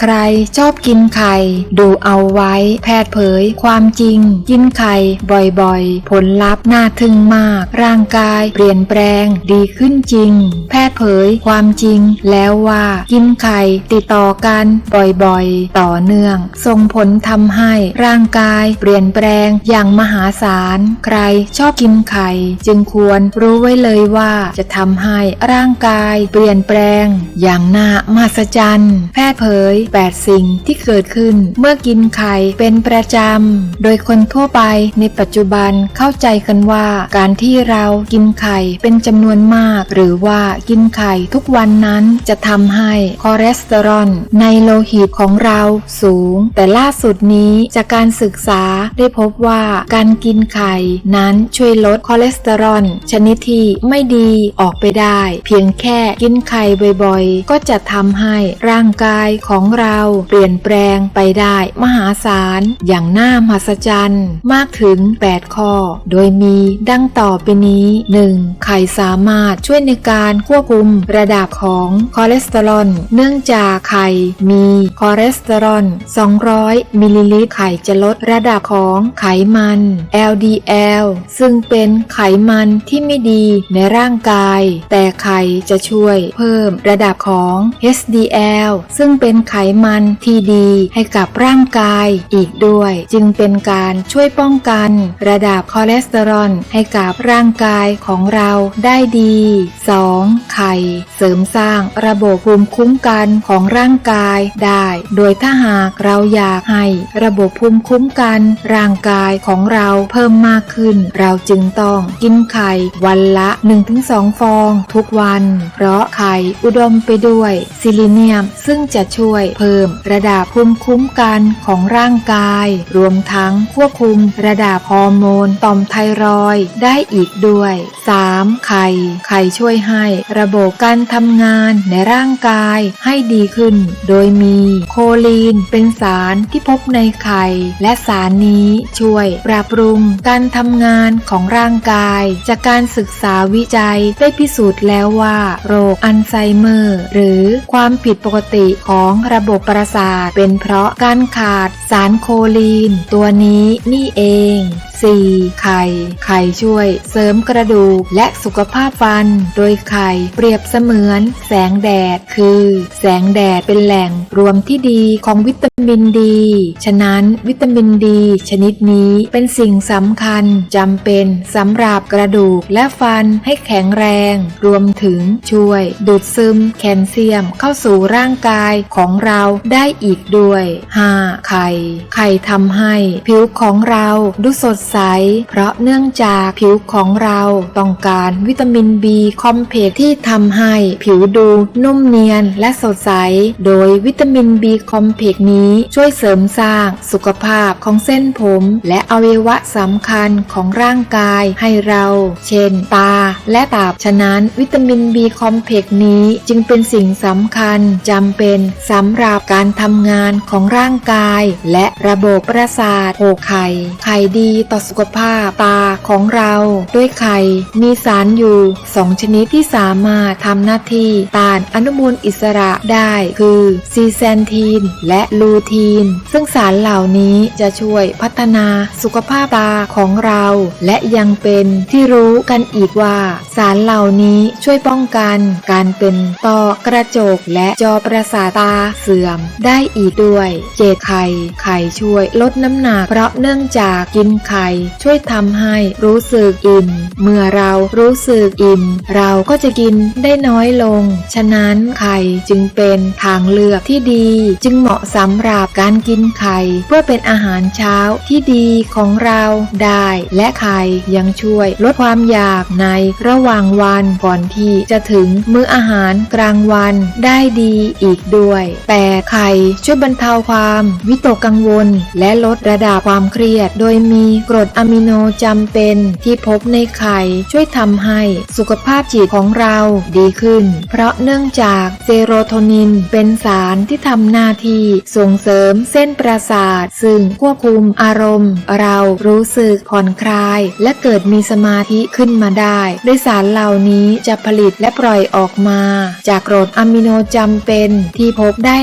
ใครชอบกินไข่ ดูเอาไว้ แพทย์เผย ความจริง กินไข่บ่อยๆ ผลลัพธ์น่าทึ่งมาก ร่างกายเปลี่ยนแปลงดีขึ้นจริง แพทย์เผย ความจริง แล้วว่ากินไข่ติดต่อกันบ่อยๆ ต่อเนื่อง ส่งผลทำให้ร่างกายเปลี่ยนแปลงอย่างมหาศาล ใครชอบกินไข่ จึงควรรู้ไว้เลยว่าจะทำให้ร่างกายเปลี่ยนแปลง อย่างน่ามหัศจรรย์ แพทย์เผย8 สิ่งที่เกิดขึ้น เมื่อกินไข่เป็นประจำ โดยคนทั่วไปในปัจจุบันเข้าใจกันว่าการที่เรากินไข่เป็นจำนวนมาก หรือว่ากินไข่ทุกวันนั้นจะทำให้คอเลสเตอรอลในโลหิตของเราสูง แต่ล่าสุดนี้จากการศึกษาได้พบว่าการกินไข่นั้นช่วยลดคอเลสเตอรอลชนิดที่ไม่ดีออกไปได้ เพียงแค่กินไข่บ่อยๆ ก็จะทำให้ร่างกายของเราเปลี่ยนแปลงไปได้มหาศาล อย่างน่ามหัศจรรย์ มากถึง 8 ข้อ โดยมีดังต่อไปนี้ 1. ไข่สามารถช่วยในการควบคุมระดับของคอเลสเตอรอล เนื่องจากไข่มีคอเลสเตอรอล 200 มิลลิลิตร ไข่จะลดระดับของไขมัน LDL ซึ่งเป็นไขมันที่ไม่ดีในร่างกาย แต่ไข่จะช่วยเพิ่มระดับของ HDL ซึ่งเป็นไขมันที่ดีให้กับร่างกายอีกด้วย จึงเป็นการช่วยป้องกัน ระดับคอเลสเตอรอลให้กับร่างกายของเราได้ดี 2. ไข่ เสริมสร้างระบบภูมิคุ้มกันของร่างกายได้ โดยถ้าหากเราอยากให้ระบบภูมิคุ้มกันร่างกายของเราเพิ่มมากขึ้น เราจึงต้องกินไข่วันละ 1-2 ฟอง ทุกวัน เพราะไข่อุดมไปด้วยซิลิเนียม ซึ่งจะช่วยเพิ่มระดับภูมิคุ้มกันของร่างกาย รวมทั้งควบคุมระดับฮอร์โมนต่อมไทรอยได้อีกด้วย 3. ไข่ ไข่ช่วยให้ระบบการทำงานในร่างกายให้ดีขึ้น โดยมีโคลีนเป็นสารที่พบในไข่ และสารนี้ช่วยปรับปรุงการทำงานของร่างกาย จากการศึกษาวิจัยได้พิสูจน์แล้วว่า โรคอัลไซเมอร์ หรือความผิดปกติของระบบประสาท เป็นเพราะการขาดสารโคลีน ตัวนี้นี่เอง 4. ไข่ ไข่ช่วยเสริมกระดูกและสุขภาพฟัน โดยไข่เปรียบเสมือน แสงแดด คือ แสงแดดเป็นแหล่งรวมที่ดีของวิตามินดี ฉะนั้นวิตามินดี ชนิดนี้เป็นสิ่งสำคัญจำเป็นสำหรับกระดูกและฟันให้แข็งแรง รวมถึงช่วย ดูดซึมแคลเซียมเข้าสู่ร่างกายของเราได้อีกด้วย 5. ไข่ ไข่ทำให้ ผิวของเราดูสดใส เพราะเนื่องจากผิวของเราต้องการวิตามิน B คอมเพล็กที่ทำให้ผิวดูนุ่มเนียนและสดใส โดยวิตามิน B คอมเพล็กนี้ช่วยเสริมสร้างสุขภาพของเส้นผม และอวัยวะสำคัญของร่างกายให้เรา เช่น ตา และตับ ฉะนั้นวิตามิน B คอมเพล็กนี้จึงเป็นสิ่งสำคัญจำเป็นสำหรับการทำงานของร่างกาย และระบบประสาทโหไข่ไข่ดีต่อสุขภาพตาของเราด้วยไข่มีสารอยู่2ชนิดที่สามารถทำหน้าที่ต้านอนุมูลอิสระได้คือซีแซนทีน และลูทีน ซึ่งสารเหล่านี้จะช่วยพัฒนาสุขภาพตาของเรา และยังเป็นที่รู้กันอีกว่า สารเหล่านี้ช่วยป้องกันการเป็นต้อกระจกและจอประสาทตาสื่อมได้อีกด้วย เจไข่ไข่ช่วยลดน้ำหนัก เพราะเนื่องจากกินไข่ช่วยทำให้รู้สึกอิ่ม เมื่อเรารู้สึกอิ่ม เราก็จะกินได้น้อยลง ฉะนั้นไข่จึงเป็นทางเลือกที่ดี จึงเหมาะสำหรับการกินไข่เพื่อเป็นอาหารเช้าที่ดีของเราได้ และไข่ยังช่วยลดความอยากในระหว่างวันก่อนที่จะถึงมื้ออาหารกลางวันได้ดีอีกด้วย แต่ไข่ช่วยบรรเทาความ วิตกกังวล และลดระดับความเครียด โดยมีกรดอะมิโนจำเป็นที่พบในไข่ช่วยทำให้สุขภาพจิตของเราดีขึ้น เพราะเนื่องจากเซโรโทนินเป็นสารที่ทำหน้าที่ส่งเสริมเส้นประสาท ซึ่งควบคุมอารมณ์ เรารู้สึกผ่อนคลาย และเกิดมีสมาธิขึ้นมาได้โดยสารเหล่านี้จะผลิตและปล่อยออกมา จากกรดอะมิโนจำเป็นที่พบได้